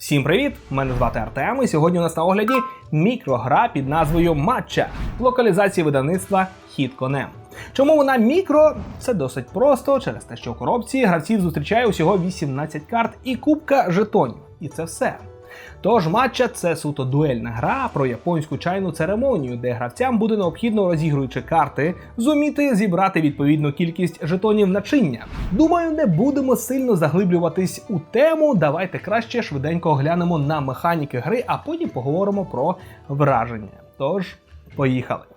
Всім привіт! Мене звати Артем, і сьогодні у нас на огляді мікрогра під назвою Матча в локалізації видавництва Хід конем. Чому вона мікро? Це досить просто через те, що в коробці гравців зустрічає усього 18 карт і кубка жетонів. І це все. Тож матча це суто дуельна гра про японську чайну церемонію, де гравцям буде необхідно розігруючи карти, зуміти зібрати відповідну кількість жетонів начиння. Думаю, не будемо сильно заглиблюватись у тему. Давайте краще швиденько оглянемо на механіки гри, а потім поговоримо про враження. Тож, поїхали.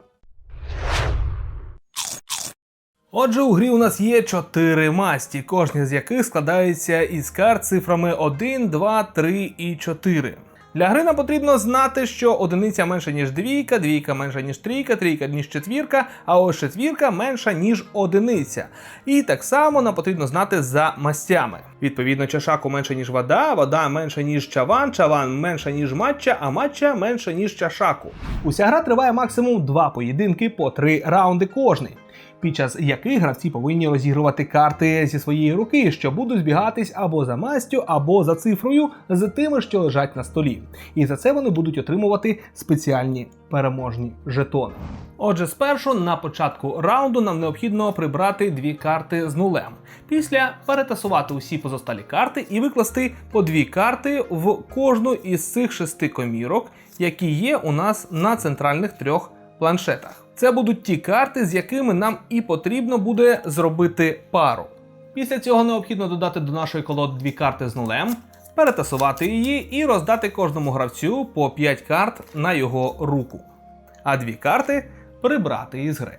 Отже, у грі у нас є чотири масті, кожні з яких складається із карт цифрами 1, 2, 3 і 4. Для гри нам потрібно знати, що одиниця менша, ніж двійка, двійка менша, ніж трійка, трійка ніж четвірка, а ось четвірка менша, ніж одиниця. І так само нам потрібно знати за мастями. Відповідно, чашаку менше, ніж вода, вода менша, ніж чаван, чаван менша, ніж матча, а матча менша, ніж чашаку. Уся гра триває максимум два поєдинки по три раунди кожний під час яких гравці повинні розігрувати карти зі своєї руки, що будуть збігатись або за мастю, або за цифрою з тими, що лежать на столі. І за це вони будуть отримувати спеціальні переможні жетони. Отже, спершу на початку раунду нам необхідно прибрати дві карти з нулем. Після перетасувати усі позосталі карти і викласти по дві карти в кожну із цих шести комірок, які є у нас на центральних трьох планшетах. Це будуть ті карти, з якими нам і потрібно буде зробити пару. Після цього необхідно додати до нашої колоди дві карти з нулем, перетасувати її і роздати кожному гравцю по 5 карт на його руку, а дві карти прибрати із гри.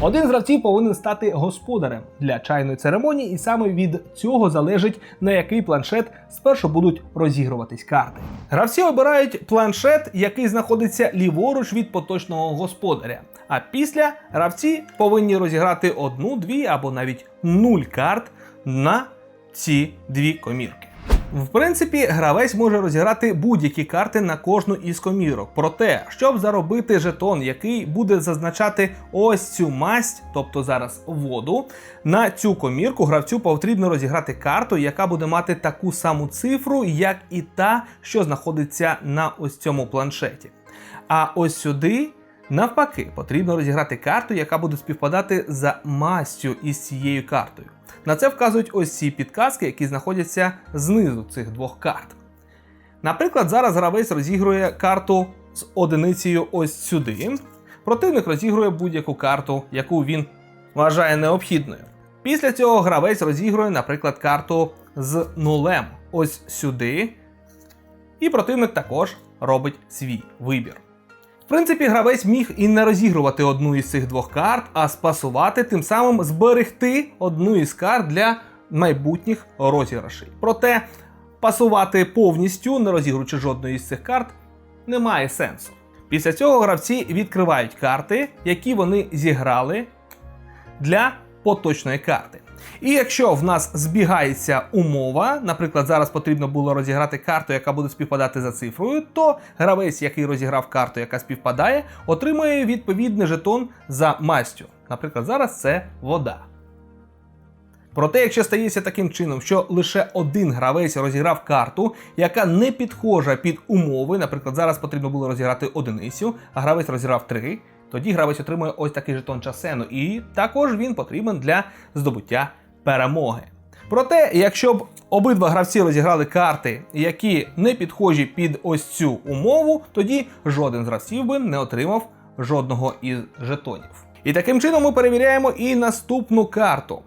Один з гравців повинен стати господарем для чайної церемонії, і саме від цього залежить на який планшет спершу будуть розігруватись карти. Гравці обирають планшет, який знаходиться ліворуч від поточного господаря. А після гравці повинні розіграти одну, дві або навіть нуль карт на ці дві комірки. В принципі, гравець може розіграти будь-які карти на кожну із комірок. Проте, щоб заробити жетон, який буде зазначати ось цю масть, тобто зараз воду, на цю комірку гравцю потрібно розіграти карту, яка буде мати таку саму цифру, як і та, що знаходиться на ось цьому планшеті. А ось сюди. Навпаки, потрібно розіграти карту, яка буде співпадати за мастю із цією картою. На це вказують ось ці підказки, які знаходяться знизу цих двох карт. Наприклад, зараз гравець розігрує карту з одиницею ось сюди. Противник розігрує будь-яку карту, яку він вважає необхідною. Після цього гравець розігрує, наприклад, карту з нулем ось сюди. І противник також робить свій вибір. В принципі, гравець міг і не розігрувати одну із цих двох карт, а спасувати, тим самим зберегти одну із карт для майбутніх розіграшей. Проте пасувати повністю, не розігруючи жодної з цих карт, немає сенсу. Після цього гравці відкривають карти, які вони зіграли для поточної карти. І якщо в нас збігається умова, наприклад, зараз потрібно було розіграти карту, яка буде співпадати за цифрою, то гравець, який розіграв карту, яка співпадає, отримує відповідний жетон за мастю. Наприклад, зараз це вода. Проте, якщо стається таким чином, що лише один гравець розіграв карту, яка не підхожа під умови, наприклад, зараз потрібно було розіграти одиницю, а гравець розіграв три, тоді гравець отримує ось такий жетон часену, і також він потрібен для здобуття перемоги. Проте, якщо б обидва гравці розіграли карти, які не підхожі під ось цю умову, тоді жоден з гравців би не отримав жодного із жетонів. І таким чином ми перевіряємо і наступну карту.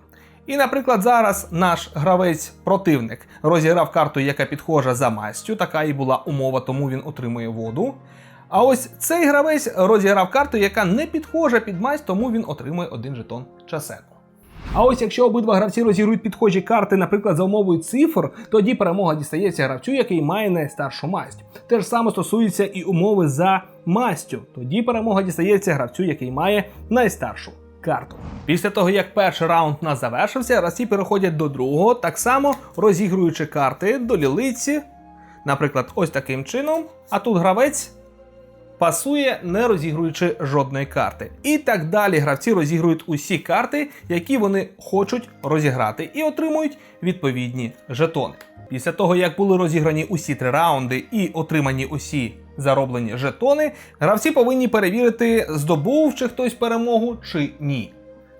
І, наприклад, зараз наш гравець-противник розіграв карту, яка підхожа за мастю, така і була умова, тому він отримує воду. А ось цей гравець розіграв карту, яка не підхожа під масть, тому він отримує один жетон часену. А ось якщо обидва гравці розігрують підхожі карти, наприклад, за умовою цифр, тоді перемога дістається гравцю, який має найстаршу масть. Те ж саме стосується і умови за мастю. Тоді перемога дістається гравцю, який має найстаршу карту. Після того, як перший раунд нас завершився, гравці переходять до другого, так само розігруючи карти до лілиці, наприклад, ось таким чином. А тут гравець пасує, не розігруючи жодної карти. І так далі гравці розігрують усі карти, які вони хочуть розіграти, і отримують відповідні жетони. Після того, як були розіграні усі три раунди і отримані усі зароблені жетони, гравці повинні перевірити, здобув чи хтось перемогу чи ні.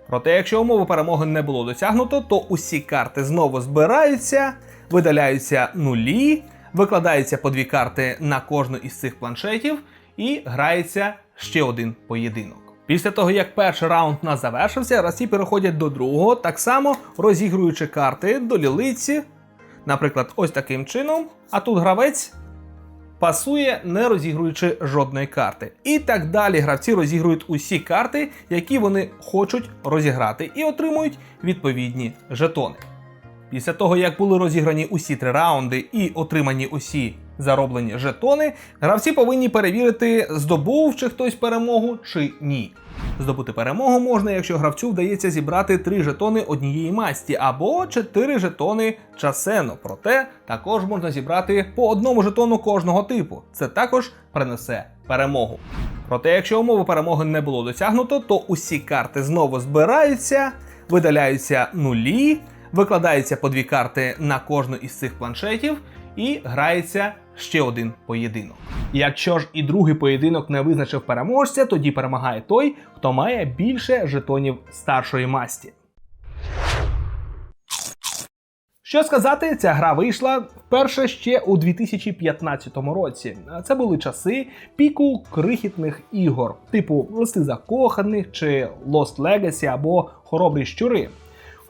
Проте, якщо умови перемоги не було досягнуто, то усі карти знову збираються, видаляються нулі, викладаються по дві карти на кожну із цих планшетів і грається ще один поєдинок. Після того, як перший раунд нас завершився, гравці переходять до другого, так само розігруючи карти до лілиці, наприклад, ось таким чином. А тут гравець пасує, не розігруючи жодної карти. І так далі гравці розігрують усі карти, які вони хочуть розіграти, і отримують відповідні жетони. Після того, як були розіграні усі три раунди і отримані усі зароблені жетони, гравці повинні перевірити, здобув чи хтось перемогу чи ні. Здобути перемогу можна, якщо гравцю вдається зібрати три жетони однієї масті або чотири жетони часено. Проте також можна зібрати по одному жетону кожного типу. Це також принесе перемогу. Проте, якщо умови перемоги не було досягнуто, то усі карти знову збираються, видаляються нулі, викладаються по дві карти на кожну із цих планшетів і грається ще один поєдинок. Якщо ж і другий поєдинок не визначив переможця, тоді перемагає той, хто має більше жетонів старшої масті. Що сказати, ця гра вийшла вперше ще у 2015 році. Це були часи піку крихітних ігор, типу листи закоханих чи Lost Legacy або Хоробрі щури.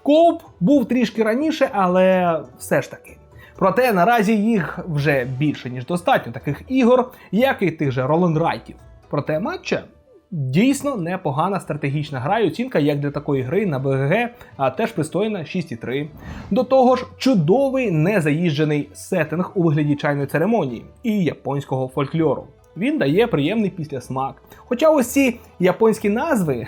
Коуп був трішки раніше, але все ж таки. Проте наразі їх вже більше ніж достатньо таких ігор, як і тих же Роландрайтів. Проте матча дійсно непогана стратегічна гра і оцінка як для такої гри на БГГ, а теж пристойна 6,3. До того ж, чудовий незаїжджений сеттинг у вигляді чайної церемонії і японського фольклору. Він дає приємний післясмак. Хоча ось ці японські назви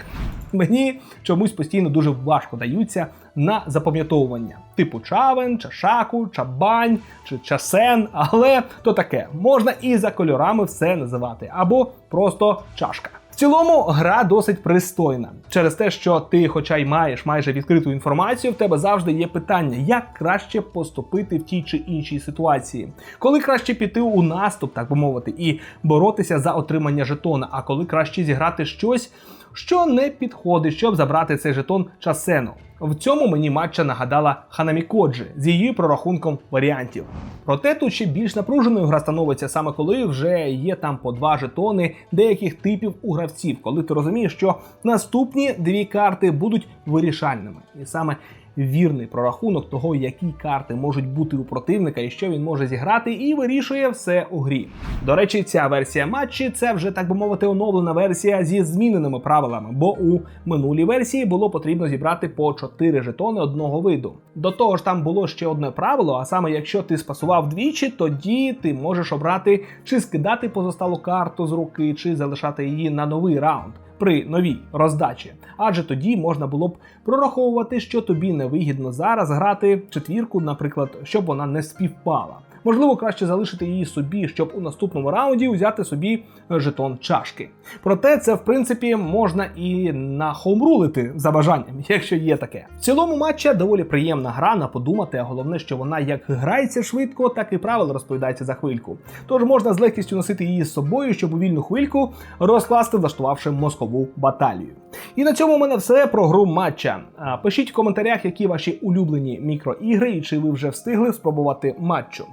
мені чомусь постійно дуже важко даються на запам'ятовування, типу чавен, чашаку, чабань чи часен, але то таке. Можна і за кольорами все називати, або просто чашка. В цілому гра досить пристойна. Через те, що ти, хоча й маєш майже відкриту інформацію, в тебе завжди є питання, як краще поступити в тій чи іншій ситуації, коли краще піти у наступ, так би мовити, і боротися за отримання жетона, а коли краще зіграти щось, що не підходить, щоб забрати цей жетон часену. В цьому мені матча нагадала Ханамі Коджі з її прорахунком варіантів. Проте тут ще більш напруженою гра становиться саме коли вже є там по два жетони деяких типів у гравців, коли ти розумієш, що наступні дві карти будуть вирішальними. І саме вірний прорахунок того, які карти можуть бути у противника і що він може зіграти, і вирішує все у грі. До речі, ця версія матчі це вже так би мовити оновлена версія зі зміненими правилами, бо у минулій версії було потрібно зібрати по 4 жетони одного виду. До того ж, там було ще одне правило: а саме, якщо ти спасував двічі, тоді ти можеш обрати чи скидати позосталу карту з руки, чи залишати її на новий раунд при новій роздачі, адже тоді можна було б прораховувати, що тобі невигідно зараз грати четвірку, наприклад, щоб вона не співпала. Можливо, краще залишити її собі, щоб у наступному раунді взяти собі жетон чашки. Проте це, в принципі, можна і нахомрулити за бажанням, якщо є таке. В цілому матча доволі приємна гра на подумати, а головне, що вона як грається швидко, так і правила розповідається за хвильку. Тож можна з легкістю носити її з собою, щоб у вільну хвильку розкласти, влаштувавши мозкову баталію. І на цьому у мене все про гру матча. Пишіть в коментарях, які ваші улюблені мікроігри, і чи ви вже встигли спробувати матчу.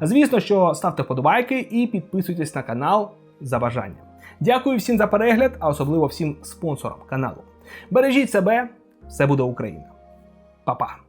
Звісно, що ставте подобайки і підписуйтесь на канал за бажанням. Дякую всім за перегляд, а особливо всім спонсорам каналу. Бережіть себе, все буде Україна. Па-па!